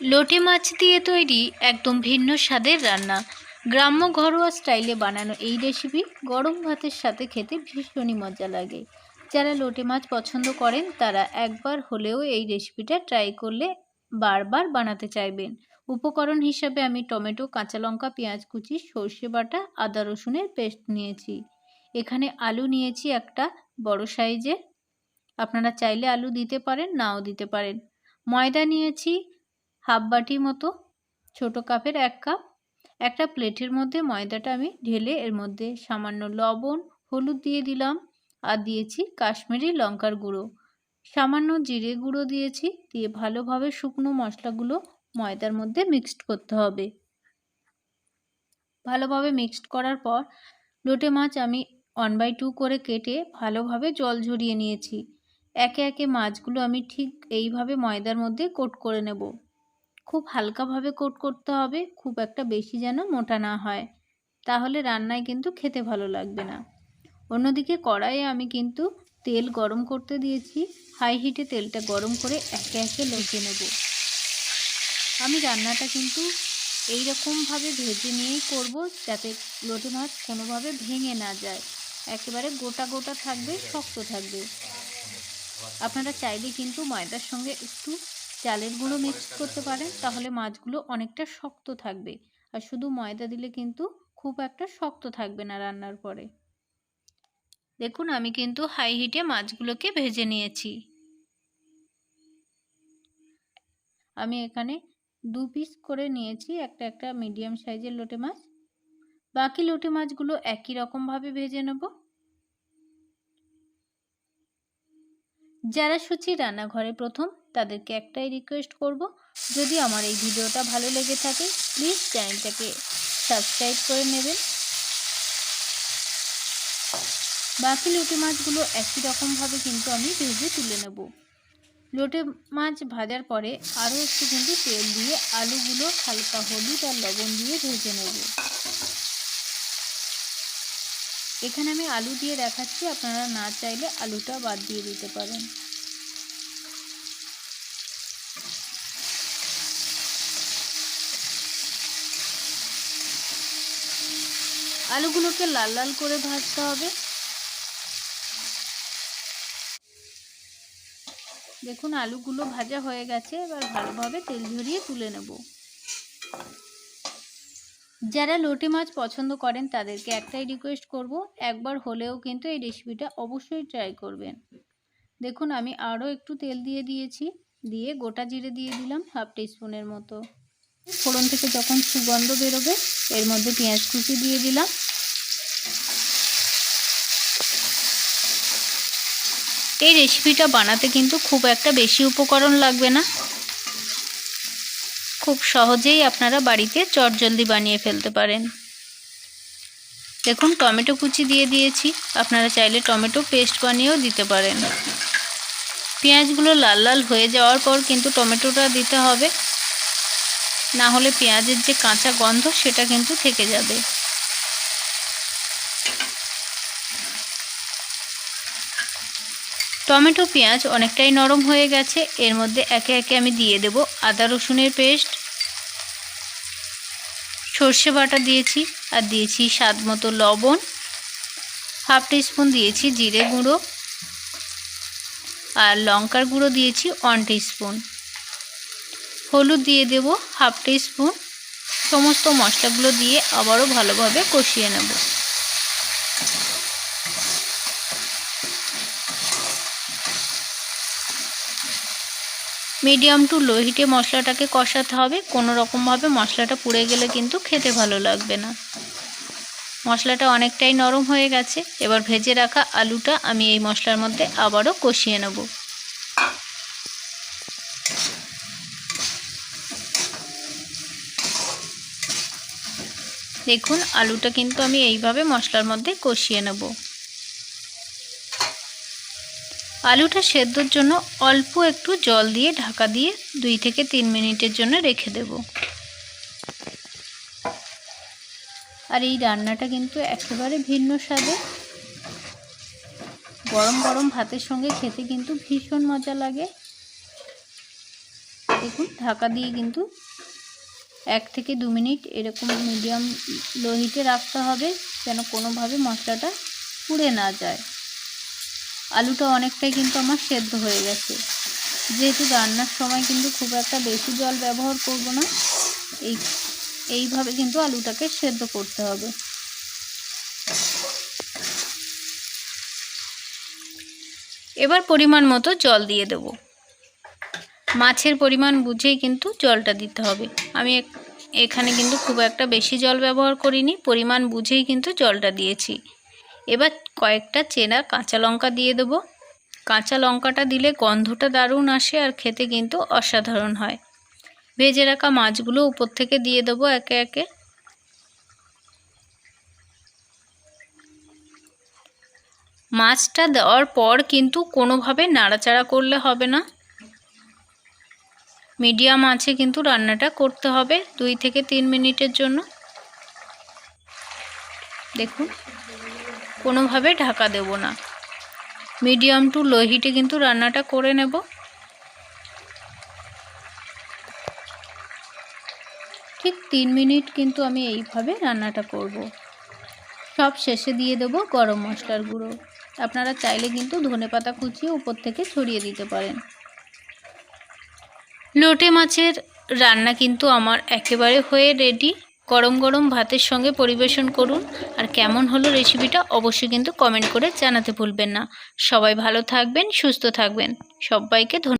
লোটে মাছ দিয়ে তৈরি একদম ভিন্ন স্বাদের রান্না। গ্রাম্য ঘরোয়া স্টাইলে বানানো এই রেসিপি গরম ভাতের সাথে খেতে ভীষণই মজা লাগে। যারা লোটে মাছ পছন্দ করেন, তারা একবার হলেও এই রেসিপিটা ট্রাই করলে বারবার বানাতে চাইবেন। উপকরণ হিসাবে আমি টমেটো, কাঁচা লঙ্কা, পেঁয়াজ কুচি, সর্ষে বাটা, আদা রসুনের পেস্ট নিয়েছি। এখানে আলু নিয়েছি একটা বড় সাইজের আপনারা চাইলে আলু দিতে পারেন, নাও দিতে পারেন। ময়দা নিয়েছি হাফ বাটি মতো, ছোট কাপের এক কাপ, একটা প্লেটের মধ্যে ময়দাটা আমি ঢেলে এর মধ্যে সামান্য লবণ, হলুদ দিয়ে দিলাম আর দিয়েছি কাশ্মীরি লঙ্কার গুঁড়ো। সামান্য জিরে গুঁড়ো দিয়েছি, দিয়ে ভালোভাবে শুকনো মশলাগুলো ময়দার মধ্যে মিক্সড করতে হবে। ভালোভাবে মিক্সড করার পর লোটে মাছ আমি ওয়ান বাই টু করে কেটে ভালোভাবে জল ঝরিয়ে নিয়েছি। একে একে মাছগুলো আমি ঠিক এইভাবে ময়দার মধ্যে কোট করে নেব। খুব হালকাভাবে কোট করতে হবে, খুব একটা বেশি যেন মোটা না হয়। তাহলে রান্নায় কিন্তু খেতে ভালো লাগবে না। অন্যদিকে কড়াইয়ে আমি কিন্তু তেল গরম করতে দিয়েছি। হাই হিটে তেলটা গরম করে একে একে লুচে নেব। আমি রান্নাটা কিন্তু এই রকমভাবে ভেজে নিয়েই করব যাতে লোটে মাছ কোনোভাবে ভেঙে না যায়। একেবারে গোটা গোটা থাকবে, শক্ত থাকবে। আপনারা চাইলে কিন্তু ময়দার সঙ্গে একটু চালের গুঁড়ো মিক্স করতে পারেন তাহলে মাছগুলো অনেকটা শক্ত থাকবে। আর শুধু ময়দা দিলে কিন্তু খুব একটা শক্ত থাকবে না রান্নার পরে। দেখুন আমি কিন্তু হাই হিটে মাছগুলোকে ভেজে নিয়েছি। আমি এখানে দু পিস করে নিয়েছি একটা একটা মিডিয়াম সাইজের লোটে মাছ। বাকি লোটে মাছগুলো একই রকমভাবে ভেজে নেব। যারা সুচি রান্নাঘরে প্রথম, তাদেরকে একটাই রিকোয়েস্ট করব, যদি আমার এই ভিডিওটা ভালো লেগে থাকে প্লিজ চ্যানেলটাকে সাবস্ক্রাইব করে নেবেন। বাকি লোটে মাছগুলো একই রকমভাবে কিন্তু আমি ভেজে তুলে নেব। লোটে মাছ ভাজার পরে আরও একটু কিন্তু তেল দিয়ে আলুগুলো হালকা হলুদ আর লবণ দিয়ে ভেজে নেব। এখানে আমি আলু দিয়ে দেখাচ্ছি, আপনারা না চাইলে আলুটা বাদ দিয়ে দিতে পারেন। আলুগুলোকে লাল লাল করে ভাজতে হবে। দেখুন, আলুগুলো ভাজা হয়ে গেছে, এবার ভালোভাবে তেল ঝরিয়ে তুলে নেব। যারা লোটে মাছ পছন্দ করেন, তাদেরকে একটাই রিকোয়েস্ট করব, একবার হলেও কিন্তু এই রেসিপিটা অবশ্যই ট্রাই করবেন। দেখুন, আমি আরও একটু তেল দিয়ে দিয়েছি, দিয়ে গোটা জিরে দিয়ে দিলাম হাফ টিস্পুনের মতো। ফোড়ন থেকে যখন সুগন্ধ বেরোবে, এর মধ্যে পেঁয়াজ কুচি দিয়ে দিলাম। এই রেসিপিটা বানাতে কিন্তু খুব একটা বেশি উপকরণ লাগবে না। খুব সহজেই আপনারা বাড়িতে চটজলদি বানিয়ে ফেলতে পারেন। দেখুন, টমেটো কুচি দিয়ে দিয়েছি। আপনারা চাইলে টমেটো পেস্ট বানিয়েও দিতে পারেন। পেঁয়াজগুলো লাল লাল হয়ে যাওয়ার পর কিন্তু টমেটোটা দিতে হবে। না হলে পেঁয়াজের যে কাঁচা গন্ধ, সেটা কিন্তু থেকে যাবে। টমেটো পেঁয়াজ অনেকটাই নরম হয়ে গেছে। এর মধ্যে একে একে আমি দিয়ে দেব আদা রসুনের পেস্ট সর্ষে বাটা দিয়েছি আর দিয়েছি স্বাদ মতো লবণ। হাফ স্পুন দিয়েছি জিরে গুঁড়ো। আর লঙ্কার গুঁড়ো দিয়েছি ওয়ান স্পুন হলুদ দিয়ে দেব হাফ স্পুন সমস্ত মশলাগুলো দিয়ে আবারও ভালোভাবে কষিয়ে নেব। মিডিয়াম টু লো হিটে মশলাটাকে কষাতে হবে। কোনো রকমভাবে মশলাটা পুড়ে গেলে কিন্তু খেতে ভালো লাগবে না। মশলাটা অনেকটাই নরম হয়ে গেছে। এবার ভেজে রাখা আলুটা আমি এই মশলার মধ্যে আবারও কষিয়ে নেব। দেখুন, আলুটা কিন্তু আমি এইভাবে মশলার মধ্যে কষিয়ে নেব। আলুটা সেদ্ধর জন্য অল্প একটু জল দিয়ে ঢাকা দিয়ে দুই থেকে তিন মিনিটের জন্য রেখে দেব। আর এই রান্নাটা কিন্তু একেবারে ভিন্ন স্বাদে। গরম গরম ভাতের সঙ্গে খেতে কিন্তু ভীষণ মজা লাগে। দেখুন, ঢাকা দিয়ে কিন্তু এক থেকে দু মিনিট এরকম মিডিয়াম লো হিটে রাখতে হবে যেন কোনোভাবে মশলাটা পুড়ে না যায়। আলুটা অনেকটাই কিন্তু আমার সেদ্ধ হয়ে গেছে। যেহেতু রান্নার সময় কিন্তু খুব একটা বেশি জল ব্যবহার করব না, এই, এইভাবে কিন্তু আলুটাকে সেদ্ধ করতে হবে। এবার পরিমাণ মতো জল দিয়ে দেব। মাছের পরিমাণ বুঝেই কিন্তু জলটা দিতে হবে। আমি এখানে কিন্তু খুব একটা বেশি জল ব্যবহার করিনি, পরিমাণ বুঝেই কিন্তু জলটা দিয়েছি। এবার কয়েকটা চেনা কাঁচা লঙ্কা দিয়ে দেবো। কাঁচা লঙ্কাটা দিলে গন্ধটা দারুণ আসে আর খেতে কিন্তু অসাধারণ হয়। ভেজে রাখা মাছগুলো উপর থেকে দিয়ে দেবো একে একে। মাছটা দেওয়ার পর কিন্তু কোনোভাবে নাড়াচাড়া করলে হবে না। মিডিয়াম আছে কিন্তু রান্নাটা করতে হবে দুই থেকে তিন মিনিটের জন্য। দেখুন। কোনোভাবে ঢাকা দেব না। মিডিয়াম টু লো হিটে কিন্তু রান্নাটা করে নেব। ঠিক তিন মিনিট কিন্তু আমি এইভাবে রান্নাটা করব। সব শেষে দিয়ে দেব গরম মশলার গুঁড়ো। আপনারা চাইলে কিন্তু ধনেপাতা কুচিয়ে উপর থেকে ছড়িয়ে দিতে পারেন। লোটে মাছের রান্না কিন্তু আমার একেবারে হয়ে রেডি। গরম গরম ভাতের সঙ্গে পরিবেশন করুন। আর কেমন হলো রেসিপিটা অবশ্যই কিন্তু কমেন্ট করে জানাতে ভুলবেন না। সবাই ভালো থাকবেন, সুস্থ থাকবেন। সবাইকে ধন্যবাদ।